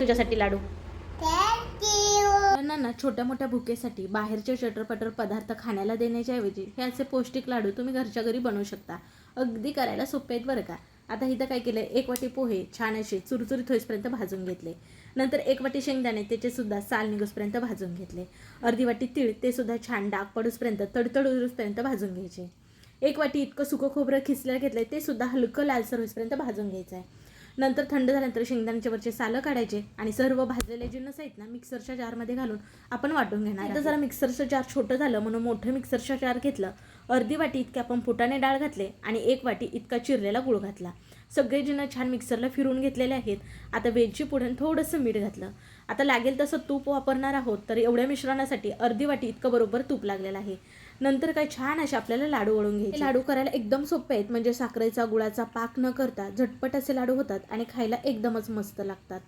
तुझ्यासाठी लाडू? मुलांना ना छोट्या मोठ्या भुकेसाठी बाहेरचे चटरपटर पदार्थ खाण्याला देण्याच्या ऐवजी हे असे पौष्टिक लाडू तुम्ही घरच्या घरी बनवू शकता. अगदी करायला सोपे आहेत बरं का? आता इथं काय केलं एक वाटी पोहे छान असे चुरचुरीत होईपर्यंत भाजून घेतले. नंतर एक वाटी शेंगदाणे त्याचे सुद्धा साल निघूसपर्यंत भाजून घेतले. अर्धी वाटी तीळ ते सुद्धा छान डाग पडूसपर्यंत तडतड उरूसपर्यंत भाजून घ्यायचे. एक वाटी इतकं सुकं खोबरं खिसलेलं घेतलंय ते सुद्धा हलकं लालसर होईपर्यंत भाजून घ्यायचं आहे नंतर थंड झाल्यानंतर शेंगदाण्याच्या वरचे सालं काढायचे आणि सर्व भाजलेले जिन्नस आहेत ना मिक्सरच्या जारमध्ये घालून आपण वाटून घेणार आता जरा मिक्सरचं जार छोटं झालं म्हणून मोठं मिक्सरचं जार घेतलं. अर्धी वाटी इतके आपण फुटाणे डाळ घातले आणि एक वाटी इतका चिरलेला गुळ घातला. सगळे छान मिक्सरला फिरून घेतलेले आहेत. आता वेलची पुढण थोडंसं मीठ घातलं. आता लागेल तसं तूप वापरणार आहोत तर एवढ्या मिश्रणासाठी अर्धी वाटी इतकं बरोबर तूप लागलेलं आहे. नंतर काय छान असे आपल्याला लाडू वळून घ्यायचे. लाडू करायला एकदम सोपे आहेत म्हणजे साखरेचा गुळाचा पाक न करता झटपट असे लाडू होतात आणि खायला एकदमच मस्त लागतात.